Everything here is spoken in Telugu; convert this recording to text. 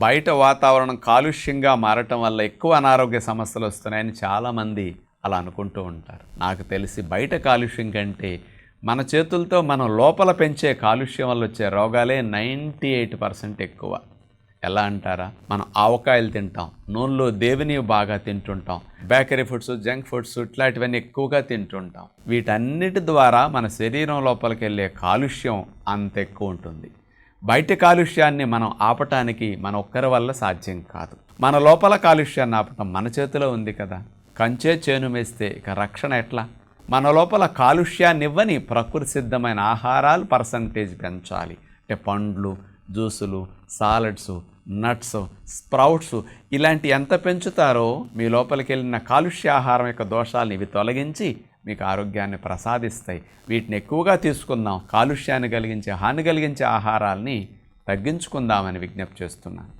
బయట వాతావరణం కాలుష్యంగా మారటం వల్ల ఎక్కువ అనారోగ్య సమస్యలు వస్తున్నాయని చాలామంది అలా అనుకుంటూ ఉంటారు. నాకు తెలిసి బయట కాలుష్యం కంటే మన చేతులతో మనం లోపల పెంచే కాలుష్యం వల్ల వచ్చే రోగాలే నైంటీ ఎయిట్ పర్సెంట్ ఎక్కువ. ఎలా అంటారా? మనం ఆవకాయలు తింటాం నూనెలో దేవుని బాగా తింటుంటాం బేకరీ ఫుడ్స్ జంక్ ఫుడ్స్ ఇట్లాంటివన్నీ ఎక్కువగా తింటుంటాం. వీటన్నిటి ద్వారా మన శరీరం లోపలికి వెళ్ళే కాలుష్యం అంత ఎక్కువ ఉంటుంది. బయట కాలుష్యాన్ని మనం ఆపటానికి మన ఒక్కరి వల్ల సాధ్యం కాదు. మన లోపల కాలుష్యాన్ని ఆపటం మన చేతిలో ఉంది కదా. కంచే చేను వేస్తే ఇక రక్షణ ఎట్లా? మన లోపల కాలుష్యాన్ని ఇవ్వని ప్రకృతి సిద్ధమైన ఆహారాలు పర్సంటేజ్ పెంచాలి. అంటే పండ్లు జ్యూసులు సాలడ్స్ నట్స్ స్ప్రౌట్స్ ఇలాంటి ఎంత పెంచుతారో మీ లోపలికి వెళ్ళిన కాలుష్య ఆహారం యొక్క దోషాలను ఇవి తొలగించి మీకు ఆరోగ్యాన్ని ప్రసాదిస్తాయి. వీటిని ఎక్కువగా తీసుకుందాం. కాలుష్యాన్ని కలిగించే హాని కలిగించే ఆహారాల్ని తగ్గించుకుందామని విజ్ఞప్తి చేస్తున్నాను.